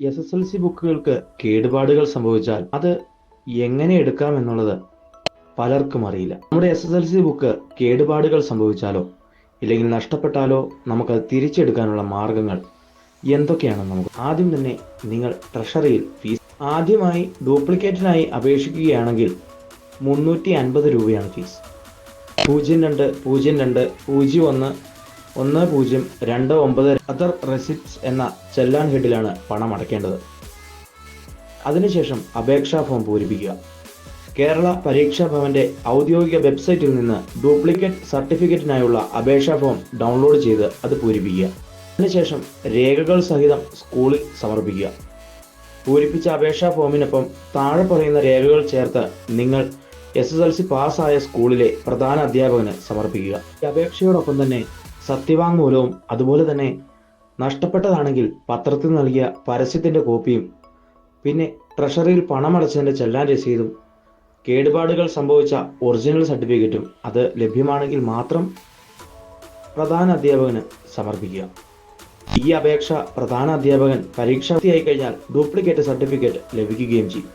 S S L C ബുക്കുകൾക്ക് കേടുപാടുകൾ സംഭവിച്ചാൽ അത് എങ്ങനെ എടുക്കാം എന്നുള്ളത് പലർക്കും അറിയില്ല. നമ്മുടെ S S L C book കേടുപാടുകൾ സംഭവിച്ചാലോ ഇല്ലെങ്കിൽ നഷ്ടപ്പെട്ടാലോ നമുക്കത് തിരിച്ചെടുക്കാനുള്ള മാർഗങ്ങൾ എന്തൊക്കെയാണ് നമുക്ക്? ആദ്യം തന്നെ നിങ്ങൾ ട്രഷറിയിൽ ഫീസ് ആദ്യമായി ഡ്യൂപ്ലിക്കേറ്റിനായി അപേക്ഷിക്കുകയാണെങ്കിൽ മുന്നൂറ്റി അൻപത് രൂപയാണ് ഫീസ്. പൂജ്യം രണ്ട് പൂജ്യം രണ്ട് പൂജ്യം ഒന്ന് ഒന്ന് പൂജ്യം രണ്ട് ഒമ്പത് അതർ റെസിപ്റ്റ്സ് എന്ന ചെല്ലാൻ ഹെഡിലാണ് പണം അടയ്ക്കേണ്ടത്. അതിനുശേഷം അപേക്ഷാ ഫോം പൂരിപ്പിക്കുക. കേരള പരീക്ഷാ ഭവന്റെ ഔദ്യോഗിക വെബ്സൈറ്റിൽ നിന്ന് ഡ്യൂപ്ലിക്കേറ്റ് സർട്ടിഫിക്കറ്റിനായുള്ള അപേക്ഷാ ഫോം ഡൗൺലോഡ് ചെയ്ത് അത് പൂരിപ്പിക്കുക. അതിനുശേഷം രേഖകൾ സഹിതം സ്കൂളിൽ സമർപ്പിക്കുക. പൂരിപ്പിച്ച അപേക്ഷാ ഫോമിനൊപ്പം താഴെ പറയുന്ന രേഖകൾ ചേർത്ത് നിങ്ങൾ എസ് എസ് എൽ സി പാസ്സായ സ്കൂളിലെ പ്രധാന അധ്യാപകന് സമർപ്പിക്കുക. ഈ അപേക്ഷയോടൊപ്പം തന്നെ സത്യവാങ്മൂലവും അതുപോലെ തന്നെ നഷ്ടപ്പെട്ടതാണെങ്കിൽ പത്രത്തിൽ നൽകിയ പരസ്യത്തിന്റെ കോപ്പിയും പിന്നെ ട്രഷറിയിൽ പണമടച്ചതിന്റെ ചെല്ലാൻ രസീതും കേടുപാടുകൾ സംഭവിച്ച ഒറിജിനൽ സർട്ടിഫിക്കറ്റും അത് ലഭ്യമാണെങ്കിൽ മാത്രം പ്രധാന അധ്യാപകന് സമർപ്പിക്കുക. ഈ അപേക്ഷ പ്രധാന അധ്യാപകൻ പരീക്ഷാർത്ഥിയായി കഴിഞ്ഞാൽ ഡ്യൂപ്ലിക്കേറ്റ് സർട്ടിഫിക്കറ്റ് ലഭിക്കുകയും ചെയ്യും.